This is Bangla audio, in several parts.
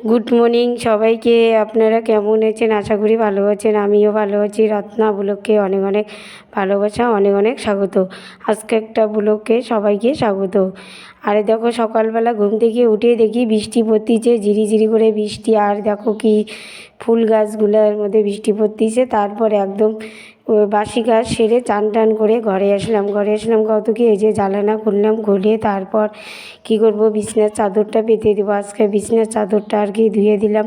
গুড মর্নিং সবাইকে। আপনারা কেমন আছেন? আশা করি ভালো আছেন। আমিও ভালো আছি। রত্না ব্লগকে অনেক অনেক ভালোবাসা, অনেক অনেক স্বাগত। আজকে একটা ব্লগকে সবাইকে স্বাগত। আরে দেখো, সকালবেলা ঘুম থেকে উঠে দেখি বৃষ্টি পড়তিছে ঝিরি করে বৃষ্টি। আর দেখো কি ফুল গাছগুলোর মধ্যে বৃষ্টি পড়তিছে। তারপর একদম বাসি কাজ সেরে চান টান করে ঘরে আসলাম। ঘরে আসলাম কত কি এই যে জ্বালানা করলাম খুলে তারপর কি করব? বিছনার চাদরটা পেতে দেবো। আজকে বিছনার চাদরটা আর কি ধুয়ে দিলাম।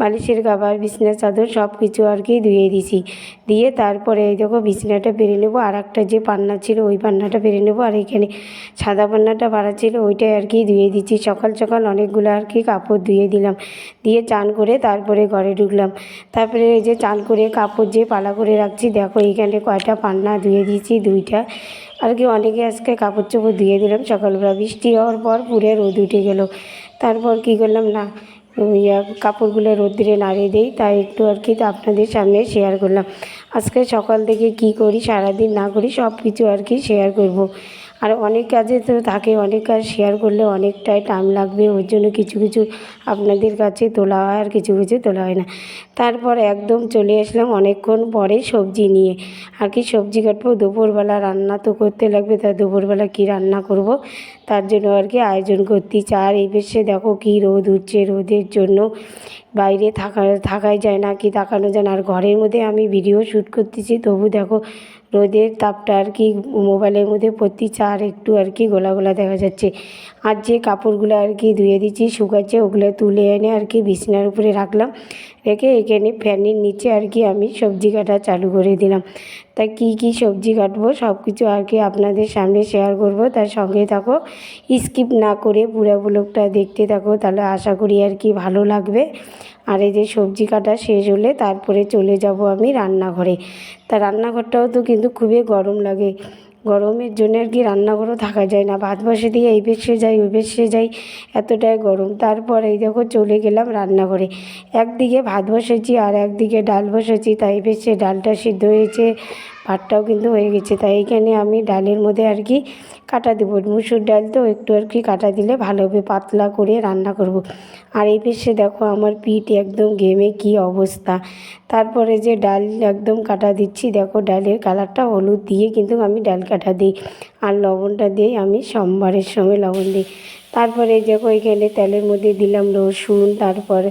বালিশের কাবার, বিছনার চাদর সব কিছু আর কি ধুয়ে দিছি। দিয়ে তারপরে এই দেখো বিছনাটা পেরে নেব। আর একটা যে পান্না ছিল ওই পান্নাটা পেরে নেব। আর এখানে সাদা পান্নাটা ভাড়া ছিল ওইটাই আর কি ধুয়ে দিচ্ছি। সকাল সকাল অনেকগুলো আর কি কাপড় ধুয়ে দিলাম। দিয়ে চান করে তারপরে ঘরে ঢুকলাম। তারপরে এই যে চান করে কাপড় যে পালা করে রাখছি, দেখো এইখানে কয়টা পান্না ধুয়ে দিয়েছি, দুইটা। আর কি অনেকে আজকে কাপড় চোপড় ধুয়ে দিলাম, সকালবেলা বৃষ্টি হওয়ার পর পুরে রোদ উঠে গেল। তারপর কি করলাম না ইয়া কাপড়গুলো রোদ্রে নাড়িয়ে দিই, তাই একটু আর কি আপনাদের সামনে শেয়ার করলাম। আজকে সকাল থেকে কি করি, সারাদিন না করি সব কিছু আর কি শেয়ার করব। আর অনেক কাজে তো থাকে অনেক কাজ শেয়ার করলে অনেকটাই টাইম লাগবে, ওর জন্য কিছু কিছু আপনাদের কাছে তোলা হয় আর কিছু কিছু তোলা হয় না। তারপর একদম চলে আসলাম অনেকক্ষণ পরে সবজি নিয়ে। আর কি সবজি কাটবো, দুপুরবেলা রান্না তো করতে লাগবে, তা দুপুরবেলা কী রান্না করব? তার জন্য আর কি আয়োজন করতেছি আর এই বেশে দেখো কী রোদ উঠছে, রোদের জন্য বাইরে থাকা, থাকাই যায় না, কি তাকানো যায় না। আর ঘরের মধ্যে আমি ভিডিও শ্যুট করতেছি, তবু দেখো রোদের তাপটা আর কি মোবাইলের মধ্যে পড়তিছে আর একটু আর কি গোলা গোলা দেখা যাচ্ছে। আর যে কাপড়গুলো আর কি ধুয়ে দিচ্ছি শুকাচ্ছে ওগুলো তুলে এনে আর কি বিছনার উপরে রাখলাম, রেখে এখানে ফ্যানের নিচে আর কি আমি সবজি কাটা চালু করে দিলাম। তা কী কী সবজি কাটবো সব কিছু আর কি আপনাদের সামনে শেয়ার করব, তার সঙ্গে থাকো স্কিপ না করে পুরো ব্লগটা দেখতে থাকো, তাহলে আশা করি আর কি ভালো লাগবে। আর এই যে সবজি কাটা শেষ হলে তারপরে চলে যাব আমি রান্নাঘরে। তা রান্নাঘরটাও তো কিন্তু খুবই গরম লাগে। গরমের জন্য আর কি রান্নাঘরও থাকা যায় না। ভাত বসে দিয়ে এই বেশে যাই, ওই বেশে যাই, এতটাই গরম। তারপর এই দেখো চলে গেলাম রান্নাঘরে। একদিকে ভাত বসেছি আর একদিকে ডাল বসেছি, তাই বেশে ডালটা সিদ্ধ হয়েছে। ভাতটাও কিন্তু হয়ে গেছে। তাই এখানে আমি ডালের মধ্যে আর কি কাটা দেবো। মুসুর ডাল তো একটু আর কি কাটা দিলে ভালো হবে পাতলা করে রান্না করব। আর এই পেশে দেখো আমার পিঠ একদম ঘেমে কি অবস্থা। তারপরে যে ডাল একদম কাটা দিচ্ছি, দেখো ডালের কালারটা হলুদ দিয়ে কিন্তু আমি ডাল কাটা দিই। আর লবণটা দিয়ে আমি সোমবারের সময় লবণ দিই। তারপরে দেখো এখানে তেলের মধ্যে দিলাম রসুন, তারপর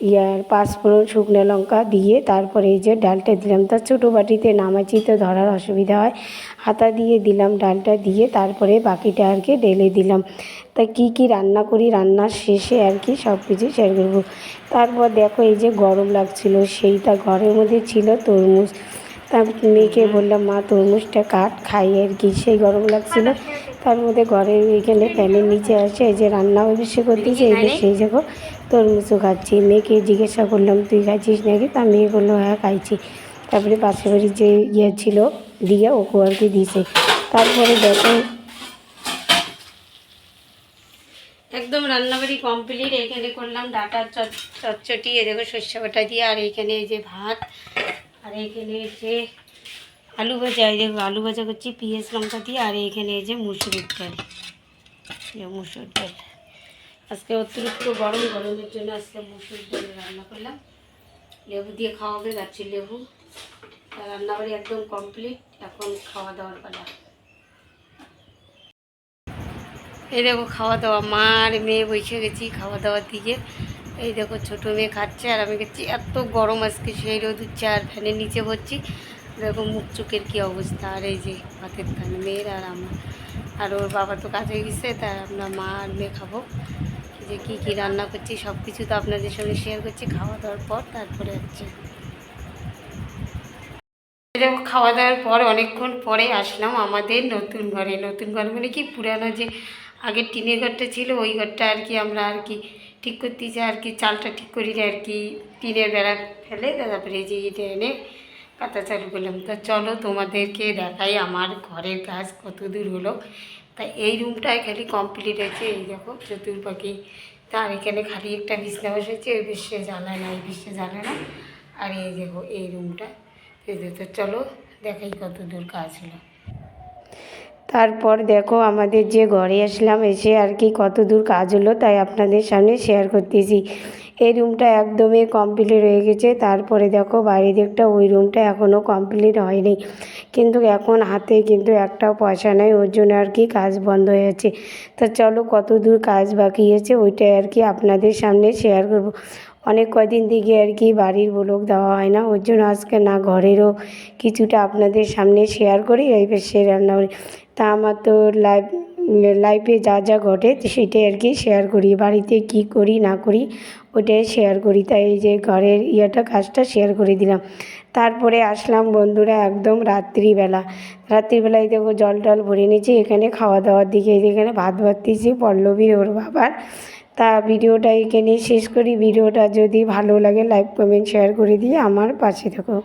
ইয়ার পাঁচফোড়ন শুকনো লঙ্কা দিয়ে তারপরে এই যে ডালটা দিলাম। তার ছোটো বাটিতে নামাচি তো ধরার অসুবিধা হয়। হাতা দিয়ে দিলাম ডালটা দিয়ে তারপরে বাকিটা আর কি ঢেলে দিলাম। তা কী কী রান্না করি, রান্নার শেষে আর কি সব কিছু শেয়ার করব। তারপর দেখো এই যে গরম লাগছিল, সেইটা ঘরের মধ্যে ছিল তরমুজ। তা মেয়েকে বললাম, মা, তরমুজটা কাট, খাই আর কি। সেই গরম লাগছিল। তার মধ্যে ঘরের এখানে ফ্যানের নিচে আসে এই যে রান্না অবশ্যই করতেছি এই যে সেই যাব তরমুজও খাচ্ছি। মেয়েকে জিজ্ঞাসা করলাম তুই খাচ্ছিস নাকি? তা মেয়ে বলল হ্যাঁ খাইছি। তারপরে পাশের বাড়ির যে ইয়ে ছিল দিয়ে ওকে আর কি দিয়েছে তারপরে দেখো একদম রান্নাবাড়ি কমপ্লিট এখানে করলাম ডাটা চটচটি এ দেখো শস্য বাটা দিয়ে আর এইখানে এই যে ভাত আর এইখানে এই যে আলু ভাজা, এই দেখো আলু ভাজা করছি, পিঁয়াজ লঙ্কা দিয়ে, আর এখানে এই যে মুসুরির ডাল। মুসুর ডাল। আজকে অতিরিক্ত গরম, গরমের জন্য আজকে মুসুর ডাল রান্না করলাম। লেবু দিয়ে খাওয়াবে গাছের লেবু। রান্নাবাড়ি একদম কমপ্লিট এখন খাওয়া দাওয়ার পালা। এই দেখো খাওয়া দাওয়া, মা আর মেয়ে বসে গেছি খাওয়া দাওয়ার দিকে। এই দেখো ছোটো মেয়ে খাচ্ছে, আর আমি গেছি এত গরম আজকে, সেই রোদ উঠছে, আর ফ্যানের নিচে পড়ছি দেখো মুখ চোখের কী অবস্থা? আর এই যে ভাতের খান মেয়ের আর আমার। আর ওর বাবা তো কাজে গেছে তাই আমরা মা আর মেয়ে খাব। যে কী কী রান্না করছি সব কিছু তো আপনাদের সঙ্গে শেয়ার করছি, খাওয়া দাওয়ার পর তারপরে হচ্ছে। দেখো, খাওয়া দাওয়ার পর, অনেকক্ষণ পরে আসলাম আমাদের নতুন ঘরে। নতুন ঘর মানে কি, পুরানো যে আগের টিনের ঘরটা ছিল, ওই ঘরটা আর কি আমরা আর কি ঠিক করতেছি আর কি চালটা ঠিক করি আর কি টিনের বেড়া ফেলে, তারপরে এই যে এটা এনে কাতা চালু করলাম। তো চলো তোমাদেরকে দেখাই আমার ঘরের কাজ কত দূর হলো। তা এই রুমটায় খালি কমপ্লিট হয়েছে এই দেখো চতুর্পাখি। তার এখানে খালি একটা বিছনা বসেছে, ওই বিশ্বে জ্বালায় না এই বিশ্বে জ্বালায় না। আর এই দেখো, এই রুমটা এই তো চলো দেখাই কত দূর কাজ হলো। তারপর দেখো, আমাদের যে ঘরে আসলাম, এসে আর কি কত দূর কাজ হলো তাই আপনাদের সামনে শেয়ার করতেছি। এই রুমটা একদমই কমপ্লিট হয়ে গেছে। তারপরে দেখো বাইরের দিকটা ওই রুমটা এখনও কমপ্লিট হয়নি। কিন্তু এখন হাতে কিন্তু একটাও পয়সা নেই, ওর জন্য আর কি কাজ বন্ধ হয়ে আছে তা চলো কত দূর কাজ বাকি আছে ওইটাই আর কি আপনাদের সামনে শেয়ার করব। অনেক কদিন থেকে আর কি বাড়ির ব্লগ দেওয়া হয় না, ওর জন্য আজকে না ঘরেরও কিছুটা আপনাদের সামনে শেয়ার করি, এই সে রান্না করি। তা আমার তো লাইভ লাইফে যা যা ঘটে সেটাই আর কি শেয়ার করি, বাড়িতে কি করি না করি ওটাই শেয়ার করি, তাই এই যে ঘরের ইয়েটা, কাজটা শেয়ার করে দিলাম। তারপরে আসলাম বন্ধুরা একদম রাত্রিবেলা। রাত্রিবেলায় দেখো জল টল ভরে নিয়েছি, এখানে খাওয়া দাওয়ার দিকে এখানে ভাত দিয়েছি পল্লবীর ওর বাবার। তা ভিডিওটা এখানে শেষ করি। ভিডিওটা যদি ভালো লাগে লাইক কমেন্ট শেয়ার করে দিয়ে আমার পাশে থাকো।